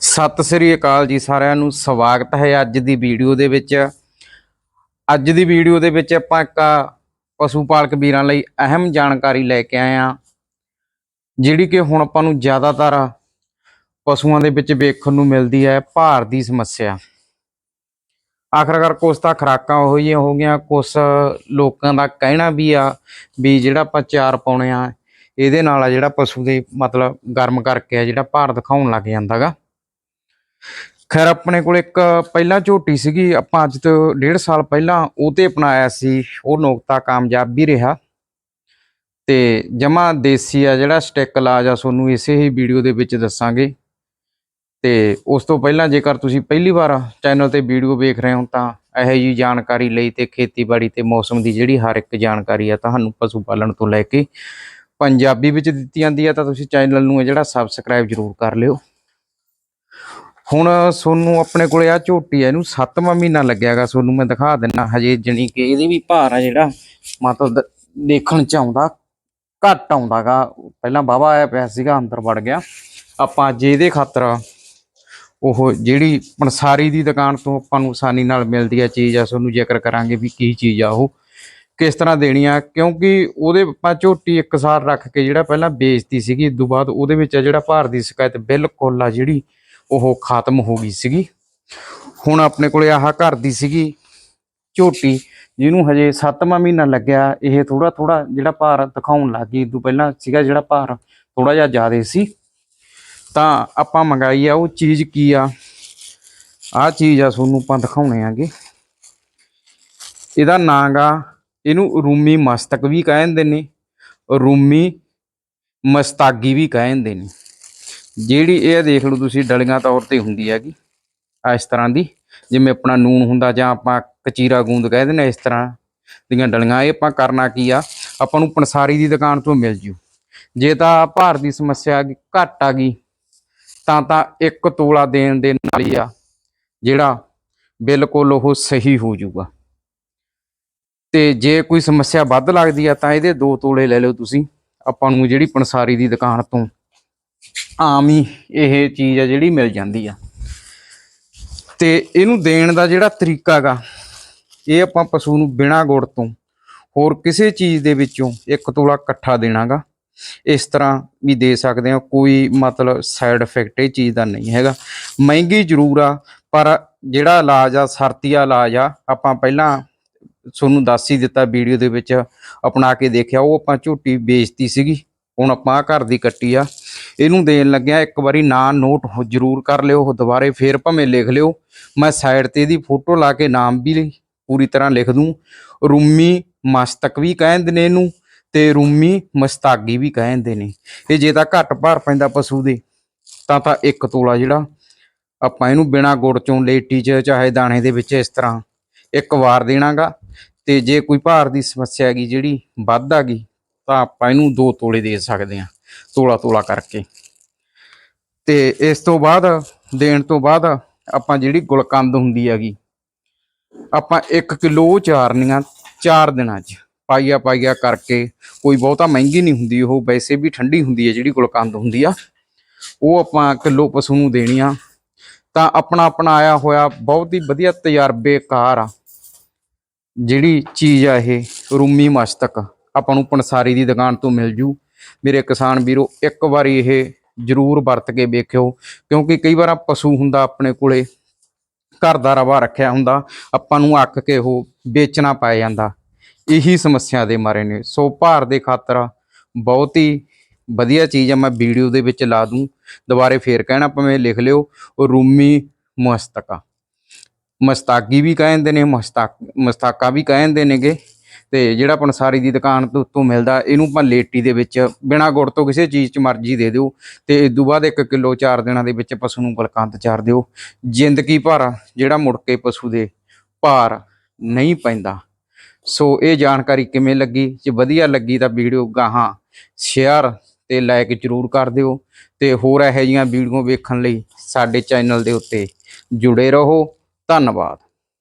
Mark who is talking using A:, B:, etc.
A: ਸਤਿ ਸ੍ਰੀ ਅਕਾਲ ਜੀ ਸਾਰਿਆਂ ਨੂੰ, ਸਵਾਗਤ ਹੈ ਅੱਜ ਦੀ ਵੀਡੀਓ ਦੇ ਵਿੱਚ। ਅੱਜ ਦੀ ਵੀਡੀਓ ਦੇ ਵਿੱਚ ਆਪਾਂ ਇੱਕ ਪਸ਼ੂ ਪਾਲਕ ਵੀਰਾਂ ਲਈ ਅਹਿਮ ਜਾਣਕਾਰੀ ਲੈ ਕੇ ਆਏ ਆ ਜਿਹੜੀ ਕਿ ਹੁਣ ਆਪਾਂ ਨੂੰ ਜ਼ਿਆਦਾਤਰ ਪਸ਼ੂਆਂ ਦੇ ਵਿੱਚ ਵੇਖਣ ਨੂੰ ਮਿਲਦੀ ਹੈ, ਭਾਰ ਦੀ ਸਮੱਸਿਆ। ਆਖਰਕਾਰ ਕੁਛ ਤਾਂ ਖਰਾਕਾਂ ਉਹੋ ਜਿਹੀਆਂ ਹੋ ਗਈਆਂ, ਕੁਛ ਲੋਕਾਂ ਦਾ ਕਹਿਣਾ ਵੀ ਆ ਵੀ ਜਿਹੜਾ ਆਪਾਂ ਚਾਰ ਪਾਉਣੇ ਆ, ਇਹਦੇ ਨਾਲ ਆ ਜਿਹੜਾ ਪਸ਼ੂ ਦੇ ਮਤਲਬ ਗਰਮ ਕਰਕੇ ਆ ਜਿਹੜਾ ਭਾਰ ਦਿਖਾਉਣ ਲੱਗ ਜਾਂਦਾਗਾ ਖੈਰ, ਆਪਣੇ ਕੋਲ ਇੱਕ ਪਹਿਲਾਂ ਝੋਟੀ ਸੀਗੀ, ਆਪਾਂ ਅੱਜ ਤੋਂ ਡੇਢ ਸਾਲ ਪਹਿਲਾਂ ਉਹ ਤੇ ਅਪਣਾਇਆ ਸੀ, ਉਹ ਨੁਕਤਾ ਕਾਮਯਾਬ ਵੀ ਰਿਹਾ। ਤੇ ਜਮਾ ਦੇਸੀ ਆ ਜਿਹੜਾ, ਸਟਿਕ ਇਲਾਜ ਆ, ਤੁਹਾਨੂੰ ਇਸੇ ਹੀ ਵੀਡੀਓ ਦੇ ਵਿੱਚ ਦੱਸਾਂਗੇ। ਤੇ ਉਸ ਤੋਂ ਪਹਿਲਾਂ ਜੇਕਰ ਤੁਸੀਂ ਪਹਿਲੀ ਵਾਰ ਚੈਨਲ ਤੇ ਵੀਡੀਓ ਵੇਖ ਰਹੇ ਹੋ, ਤਾਂ ਇਹੋ ਜੀ ਜਾਣਕਾਰੀ ਲਈ ਤੇ ਖੇਤੀਬਾੜੀ ਤੇ ਮੌਸਮ ਦੀ ਜਿਹੜੀ ਹਰ ਇੱਕ ਜਾਣਕਾਰੀ ਆ, ਤੁਹਾਨੂੰ ਪਸ਼ੂ ਪਾਲਣ ਤੋਂ ਲੈ ਕੇ ਪੰਜਾਬੀ ਵਿੱਚ ਦਿੱਤੀ ਜਾਂਦੀ ਆ, ਤਾਂ ਤੁਸੀਂ ਚੈਨਲ ਨੂੰ ਇਹ ਜਿਹੜਾ ਸਬਸਕ੍ਰਾਈਬ ਜ਼ਰੂਰ ਕਰ ਲਿਓ। ਹੁਣ ਸੋਨੂੰ ਆਪਣੇ ਕੋਲੇ ਆ ਝੋਟੀ ਆ, ਇਹਨੂੰ 7ਵਾਂ ਮਹੀਨਾ ਲੱਗਿਆਗਾ ਸੋਨੂੰ, ਮੈਂ ਦਿਖਾ ਦਿੰਨਾ ਹਜੇ, ਜਣੀ ਕਿ ਇਹਦੇ ਵੀ ਭਾਰ ਆ ਜਿਹੜਾ ਮਤਲਬ ਦੇਖਣ ਚ ਆਉਂਦਾ, ਘੱਟ ਆਉਂਦਾਗਾ। ਪਹਿਲਾਂ ਬਾਬਾ ਆਇਆ ਪਿਆ ਸੀਗਾ, ਅੰਦਰ ਵੜ ਗਿਆ। ਆਪਾਂ ਅੱਜ ਇਹਦੇ ਖਾਤਰ ਉਹ ਜਿਹੜੀ ਪੰਸਾਰੀ ਦੀ ਦੁਕਾਨ ਤੋਂ ਆਪਾਂ ਨੂੰ ਆਸਾਨੀ ਨਾਲ ਮਿਲਦੀ ਆ ਚੀਜ਼ ਆ ਤੁਹਾਨੂੰ ਜ਼ਿਕਰ ਕਰਾਂਗੇ ਵੀ ਕੀ ਚੀਜ਼ ਆ ਉਹ, ਕਿਸ ਤਰ੍ਹਾਂ ਦੇਣੀ ਆ, ਕਿਉਂਕਿ ਉਹਦੇ ਆਪਾਂ ਝੋਟੀ ਇੱਕ ਸਾਲ ਰੱਖ ਕੇ ਜਿਹੜਾ ਪਹਿਲਾਂ ਵੇਚਤੀ ਸੀਗੀ ਇਸ ਤੋਂ ਬਾਅਦ ਉਹਦੇ ਵਿੱਚ ਆ ਜਿਹੜਾ ਭਾਰ ਦੀ ਸ਼ਿਕਾਇਤ ਬਿਲਕੁਲ ਆ ਜਿਹੜੀ ਉਹ ਖਤਮ ਹੋ ਗਈ ਸੀਗੀ। ਹੁਣ ਆਪਣੇ ਕੋਲੇ ਆਹ ਘਰ ਦੀ ਸੀਗੀ ਝੋਟੀ, ਜਿਹਨੂੰ ਹਜੇ 7ਵਾਂ ਮਹੀਨਾ ਲੱਗਿਆ। ਇਹ ਥੋੜਾ ਥੋੜਾ ਜਿਹੜਾ ਭਾਰ ਦਿਖਾਉਣ ਲੱਗ ਗਈ। ਤੋਂ ਪਹਿਲਾਂ ਸੀਗਾ ਜਿਹੜਾ ਭਾਰ ਥੋੜਾ ਜਿਹਾ ਜ਼ਿਆਦਾ ਸੀ। ਤਾਂ ਆਪਾਂ ਮੰਗਾਈ ਆ, ਉਹ ਚੀਜ਼ ਕੀ ਆ? ਆਹ ਚੀਜ਼ ਆ ਤੁਹਾਨੂੰ ਆਪਾਂ ਦਿਖਾਉਣੇ ਆਗੇ। ਇਹਦਾ ਨਾਂ ਗਾ ਇਹਨੂੰ ਰੂਮੀ ਮਸਤਕ ਵੀ ਕਹਿੰਦੇ ਨੇ। ਰੂਮੀ ਮਸਤਾਗੀ ਵੀ ਕਹਿੰਦੇ ਨੇ। ਜਿਹੜੀ ਇਹ ਦੇਖ ਲਓ ਤੁਸੀਂ, ਡਲੀਆਂ ਤੌਰ ਤੇ ਹੁੰਦੀ ਹੈਗੀ ਇਸ ਤਰ੍ਹਾਂ ਦੀ, ਜਿਵੇਂ ਆਪਣਾ ਨੂਨ ਹੁੰਦਾ ਜਾਂ ਆਪਾਂ ਕਚੀਰਾ ਗੂੰਦ ਕਹਿੰਦੇ ਨੇ ਇਸ ਤਰ੍ਹਾਂ ਦੀਆਂ ਡਲੀਆਂ। ਇਹ ਆਪਾਂ ਕਰਨਾ ਕੀ ਆ, ਆਪਾਂ ਨੂੰ ਪੰਸਾਰੀ ਦੀ ਦੁਕਾਨ ਤੋਂ ਮਿਲ ਜੂ। ਜੇ ਤਾਂ ਭਾਰ ਦੀ ਸਮੱਸਿਆ ਘੱਟ ਆ ਗਈ, ਤਾਂ ਤਾਂ ਇੱਕ ਤੋਲਾ ਦੇਣ ਦੇ ਨਾਲ ਹੀ ਆ, ਜਿਹੜਾ ਬਿਲਕੁਲ ਉਹ ਸਹੀ ਹੋ ਜਾਊਗਾ ਤੇ ਜੇ ਕੋਈ ਸਮੱਸਿਆ ਵੱਧ ਲੱਗਦੀ ਆ, ਤਾਂ ਇਹਦੇ ਦੋ ਤੋਲੇ ਲੈ ਲਓ ਤੁਸੀਂ, ਆਪਾਂ ਨੂੰ ਜਿਹੜੀ ਪੰਸਾਰੀ ਦੀ ਦੁਕਾਨ ਤੋਂ। ਆਮ ਹੀ ਇਹ ਚੀਜ਼ ਆ ਜਿਹੜੀ ਮਿਲ ਜਾਂਦੀ ਆ। ਤੇ ਇਹਨੂੰ ਦੇਣ ਦਾ ਜਿਹੜਾ ਤਰੀਕਾ ਗਾ, ਇਹ ਆਪਾਂ ਪਸ਼ੂ ਨੂੰ ਬਿਨਾ ਗੁੜ ਤੋਂ ਹੋਰ ਕਿਸੇ ਚੀਜ਼ ਦੇ ਵਿੱਚੋਂ ਇੱਕ ਤੋਲਾ ਇਕੱਠਾ ਦੇਣਾਗਾ ਇਸ ਤਰ੍ਹਾਂ ਵੀ ਦੇ ਸਕਦੇ ਹਾਂ, ਕੋਈ ਮਤਲਬ ਸਾਈਡ ਇਫੈਕਟ ਇਹ ਚੀਜ਼ ਦਾ ਨਹੀਂ ਹੈਗਾ। ਮਹਿੰਗੀ ਜ਼ਰੂਰ ਆ, ਪਰ ਜਿਹੜਾ ਇਲਾਜ ਆ ਸਰਤੀਆ ਇਲਾਜ ਆ, ਆਪਾਂ ਪਹਿਲਾਂ ਤੁਹਾਨੂੰ ਦੱਸ ਹੀ ਦਿੱਤਾ ਵੀਡੀਓ ਦੇ ਵਿੱਚ, ਅਪਣਾ ਕੇ ਦੇਖਿਆ, ਉਹ ਆਪਾਂ ਝੋਟੀ ਵੇਚਤੀ ਸੀਗੀ, ਹੁਣ ਆਪਾਂ ਘਰ ਦੀ ਕੱਟੀ ਆ। ਇਹਨੂੰ ਦੇਣ ਲੱਗਿਆ, ਇੱਕ ਵਾਰੀ ਨਾਂ ਨੋਟ ਹੋ- ਜ਼ਰੂਰ ਕਰ ਲਿਓ, ਉਹ ਦੁਬਾਰੇ ਫੇਰ ਭਾਵੇਂ ਲਿਖ ਲਿਓ। ਮੈਂ ਸਾਈਡ ਤੇ ਇਹਦੀ ਫੋਟੋ ਲਾ ਕੇ ਨਾਮ ਵੀ ਪੂਰੀ ਤਰ੍ਹਾਂ ਲਿਖ ਦੂੰ। ਰੂਮੀ ਮਸਤਕ ਵੀ ਕਹਿੰਦੇ ਨੇ ਇਹਨੂੰ ਤੇ ਰੂਮੀ ਮਸਤਾਗੀ ਵੀ ਕਹਿੰਦੇ ਨੇ। ਇਹ ਜੇ ਤਾਂ ਘੱਟ ਭਾਰ ਪੈਂਦਾ ਪਸ਼ੂ ਦੇ, ਤਾਂ ਤਾਂ ਇੱਕ ਤੋਲਾ ਜਿਹੜਾ, ਆਪਾਂ ਇਹਨੂੰ ਬਿਨਾ ਗੁੜ ਚੋਂ ਲੇਟੀ ਚ, ਚਾਹੇ ਦਾਣੇ ਦੇ ਵਿੱਚ ਇਸ ਤਰ੍ਹਾਂ ਇੱਕ ਵਾਰ ਦੇਣਾਗਾ। ਤੇ ਜੇ ਕੋਈ ਭਾਰ ਦੀ ਸਮੱਸਿਆ ਹੈਗੀ ਜਿਹੜੀ ਵੱਧ ਆ ਗਈ ਤਾਂ ਆਪਾਂ ਇਹਨੂੰ ਦੋ ਤੋਲੇ ਦੇ ਸਕਦੇ ਹਾਂ। ਤੋਲਾ ਤੋਲਾ ਕਰਕੇ। ਤੇ ਇਸ ਤੋਂ ਬਾਅਦ, ਦੇਣ ਤੋਂ ਬਾਅਦ ਆਪਾਂ ਜਿਹੜੀ ਗੁਲਕੰਦ ਹੁੰਦੀ ਹੈਗੀ, ਆਪਾਂ 1 ਕਿਲੋ ਚਾਰਨੀਆਂ ਚਾਰ ਦਿਨਾਂ 'ਚ ਪਾਈਆ ਪਾਈਆ ਕਰਕੇ, ਕੋਈ ਬਹੁਤਾ ਮਹਿੰਗੀ ਨਹੀਂ ਹੁੰਦੀ, ਉਹ ਵੈਸੇ ਵੀ ਠੰਡੀ ਹੁੰਦੀ ਹੈ ਜਿਹੜੀ ਗੁਲਕੰਦ ਹੁੰਦੀ ਆ, ਉਹ ਆਪਾਂ ਕਿਲੋ ਪਸ਼ੂ ਨੂੰ ਦੇਣੀ ਆ। ਤਾਂ ਆਪਣਾ ਆਪਣਾ ਆਇਆ ਹੋਇਆ ਬਹੁਤ ਹੀ ਵਧੀਆ ਤਜਰਬੇਕਾਰ ਆ, ਜਿਹੜੀ ਚੀਜ਼ ਆ ਇਹ, ਰੂਮੀ ਮਸਤਕ। ਆਪਾਂ ਨੂੰ ਪੰਸਾਰੀ ਦੀ ਦੁਕਾਨ ਤੋਂ ਮਿਲ ਜੂ। ਮੇਰੇ ਕਿਸਾਨ ਵੀਰੋ, ਇੱਕ ਵਾਰੀ ਇਹ ਜ਼ਰੂਰ ਵਰਤ ਕੇ ਵੇਖਿਓ, ਕਿਉਂਕਿ ਕਈ ਵਾਰ ਪਸ਼ੂ ਹੁੰਦਾ ਆਪਣੇ ਕੋਲੇ, ਘਰ ਦਾ ਰਵਾ ਰੱਖਿਆ ਹੁੰਦਾ, ਆਪਾਂ ਨੂੰ ਅੱਕ ਕੇ ਉਹ ਵੇਚਣਾ ਪੈ ਜਾਂਦਾ। ਇਹੀ ਸਮੱਸਿਆ ਦੇ ਮਾਰੇ ਨੇ। ਸੋ ਭਾਰ ਦੇ ਖਾਤਰ ਬਹੁਤ ਹੀ ਵਧੀਆ ਚੀਜ਼ ਆ, ਮੈਂ ਵੀਡੀਓ ਦੇ ਵਿੱਚ ਲਾ ਦੂੰ। ਦੁਬਾਰੇ ਫੇਰ ਕਹਿਣਾ, ਭਾਵੇਂ ਲਿਖ ਲਿਓ, ਰੂਮੀ ਮਸਤਕਾ। ਮਸਤਾਗੀ ਵੀ ਕਹਿੰਦੇ ਨੇ ਮਸਤਾਕ ਮਸਤਾਕਾ ਵੀ ਕਹਿੰਦੇ ਨੇਗੇ। ਤੇ ਜਿਹੜਾ ਪੰਸਾਰੀ ਦੀ ਦੁਕਾਨ ਤੋਂ ਉੱਤੋਂ ਮਿਲਦਾ, ਇਹਨੂੰ ਆਪਾਂ ਲੇਟੀ ਦੇ ਵਿੱਚ ਬਿਨਾ ਗੁੜ ਤੋਂ ਕਿਸੇ ਚੀਜ਼ 'ਚ ਮਰਜ਼ੀ ਦੇ ਦਿਓ ਤੇ ਇਸ ਤੋਂ ਬਾਅਦ 1 ਕਿਲੋ 4 ਦਿਨਾਂ ਦੇ ਵਿੱਚ ਪਸ਼ੂ ਨੂੰ ਬਲਕੰਤ ਚਾਰ ਦਿਓ। ਜ਼ਿੰਦਗੀ ਭਰ ਜਿਹੜਾ ਮੁੜ ਕੇ ਪਸ਼ੂ ਦੇ ਭਾਰ ਨਹੀਂ ਪੈਂਦਾ। ਸੋ ਇਹ ਜਾਣਕਾਰੀ ਕਿਵੇਂ ਲੱਗੀ? ਜੇ ਵਧੀਆ ਲੱਗੀ ਤਾਂ ਵੀਡੀਓ ਗਾਹਾਂ ਸ਼ੇਅਰ ਤੇ ਲਾਈਕ ਜਰੂਰ ਕਰ ਦਿਓ ਤੇ ਹੋਰ ਇਹੋ ਜਿਹੀਆਂ ਵੀਡੀਓ ਵੇਖਣ ਲਈ ਸਾਡੇ ਚੈਨਲ ਦੇ ਉੱਤੇ ਜੁੜੇ ਰਹੋ। ਧੰਨਵਾਦ।